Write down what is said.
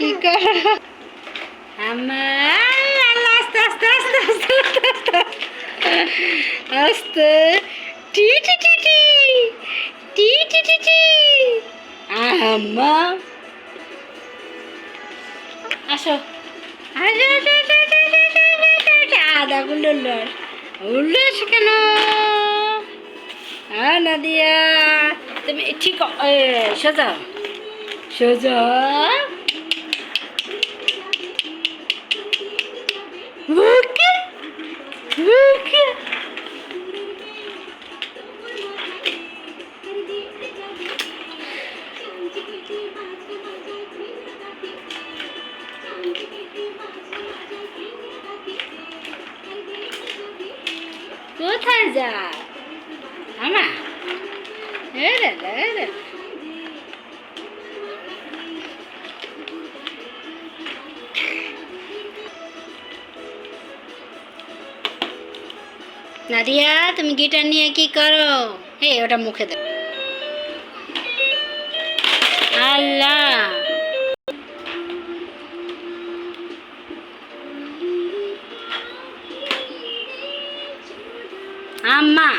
কি করো? আস্তে আস্তে আস্তে আস্তে আস্তে আস্তে টি টি টি টি টি টি টি টি আম্মা। আসো। আসো আসো আসো আসো আসো, আসো, আসো, আসো। আদা গুলো উল্লো উল্লো কেন? নাদিয়া তুমি ঠিক সোজা। সোজা? কোথায় যা আমা রে নাদিয়া তুমি গিটার নিয়ে কি করো? হে ওটা মুখে দাও 阿妈